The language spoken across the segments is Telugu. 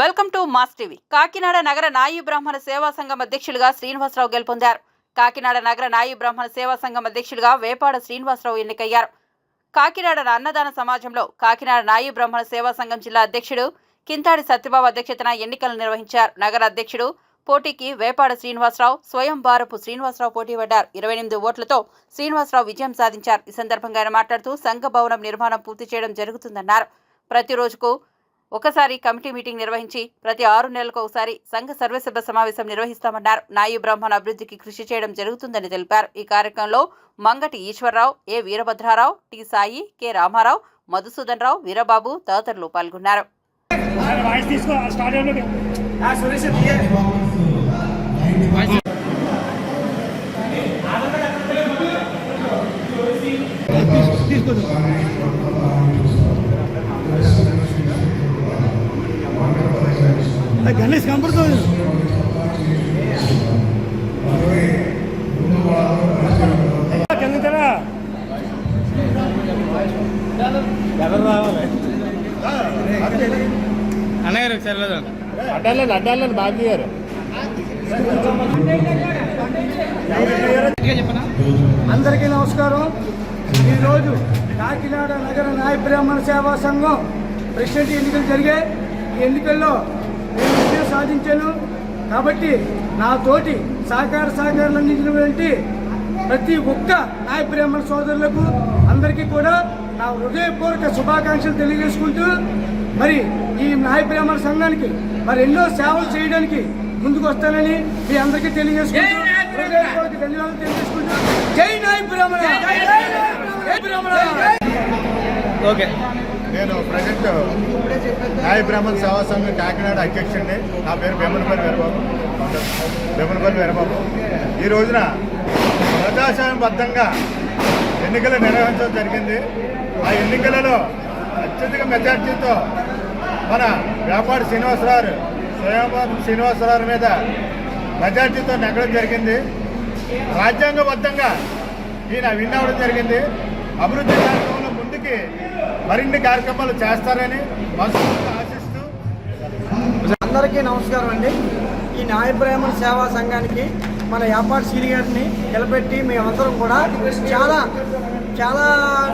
Welcome to Mass TV. Kakinada నగర నాయి బ్రాహ్మణ సేవా సంఘం అధ్యక్షులుగా శ్రీనివాసరావు గెలుపొందారు. కాకినాడ నగర నాయి బ్రాహ్మణ సేవా సంఘం అధ్యక్షులుగా వేపాడ శ్రీనివాసరావు ఎన్నికయ్యారు. కాకినాడ అన్నదాన సమాజంలో కాకినాడ నాయి బ్రాహ్మణ సేవా సంఘం జిల్లా అధ్యక్షుడు కింతాడి సత్యబాబు అధ్యక్షతన ఎన్నికలు నిర్వహించారు. నగర అధ్యక్షుడు పోటీకి వేపాడ శ్రీనివాసరావు స్వయం భారపు శ్రీనివాసరావు పోటీ పడ్డారు ఇరవై ఎనిమిది ఓట్లతో శ్రీనివాసరావు విజయం సాధించారు. ఈ సందర్భంగా ఆయన మాట్లాడుతూ సంఘ భవనం నిర్మాణం పూర్తి చేయడం జరుగుతుందన్నారు. ప్రతిరోజుకు ఒకసారి కమిటీ మీటింగ్ నిర్వహించి ప్రతి ఆరు నెలలకు ఒకసారి సంఘ సర్వసభ సమావేశం నిర్వహిస్తామన్నారు. నాయి బ్రాహ్మణ అభివృద్ధికి కృషి చేయడం జరుగుతుందని తెలిపారు. ఈ కార్యక్రమంలో Mangati Eswararao A Veerabhadrarao T Sai K Ramarao Madhusudan Rao Veerababu తదితరులు పాల్గొన్నారు. తీసుకో స్టార్ట్ కనపడుతుంది కిందరా అన్నగారు చెల్లదు అడ్డాలని అడ్డాలని బాబీ గారు అందరికీ నమస్కారం. ఈరోజు కాకినాడ నగర నాయ బ్రాహ్మణ సేవా సంఘం ప్రెసిడెంట్ ఎన్నికలు జరిగాయి. ఈ ఎన్నికల్లో సాధించాను కాబట్టి నా తోటి సహకార సహకారాలు అందించినటువంటి ప్రతి ఒక్క నాయ బ్రాహ్మణ సోదరులకు అందరికీ కూడా నా హృదయపూర్వక శుభాకాంక్షలు తెలియజేసుకుంటూ మరి ఈ నాయ బ్రాహ్మణ సంఘానికి మరి ఎన్నో సేవలు చేయడానికి ముందుకు వస్తానని మీ అందరికీ తెలియజేసుకుంటూ హృదయపూర్వక ధన్యవాదాలు తెలియజేసుకుంటూ జై నాయ బ్రాహ్మణ! ఓకే. నేను ప్రజెంట్ నాయ బ్రాహ్మణ సేవా సంఘం కాకినాడ అధ్యక్షుడిని. నా పేరు బెమ్మనపల్లి వీరబాబు. బెమ్మనపల్లి వీరబాబు. ఈ రోజున ప్రజాస్వామ్యబద్ధంగా ఎన్నికలు నిర్వహించడం జరిగింది. ఆ ఎన్నికలలో అత్యధిక మెజార్టీతో మన వ్యాపారి శ్రీనివాసరావు స్వయంబాబు శ్రీనివాసరావు మీద మెజార్టీతో నెగ్గడం జరిగింది. రాజ్యాంగబద్ధంగా ఈయన విన్ అవ్వడం జరిగింది. అభివృద్ధి కార్యక్రమం ముందుకి మరిన్ని కార్యక్రమాలు చేస్తారని మనస్ఫూర్తిగా ఆశిస్తూ అందరికీ నమస్కారం అండి. ఈ న్యాయ బ్రాహ్మణ సేవా సంఘానికి మన వ్యాపార సీనియర్ని గారిని నిలబెట్టి మేమందరం కూడా చాలా చాలా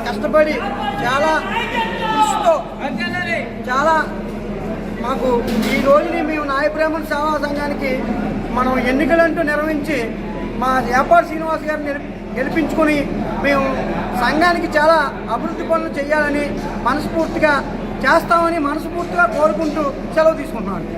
కష్టపడి చాలా కృషితో చాలా మాకు ఈ రోజుని మేము న్యాయ బ్రాహ్మణ సేవా సంఘానికి మనం ఎన్నికలంటూ నిర్వహించి మా వ్యాపార శ్రీనివాస్ గారిని గెలిపించుకొని మేము సంఘానికి చాలా అభివృద్ధి పనులు చేయాలని మనస్ఫూర్తిగా చేస్తామని మనస్ఫూర్తిగా కోరుకుంటూ సెలవు తీసుకుంటున్నాను.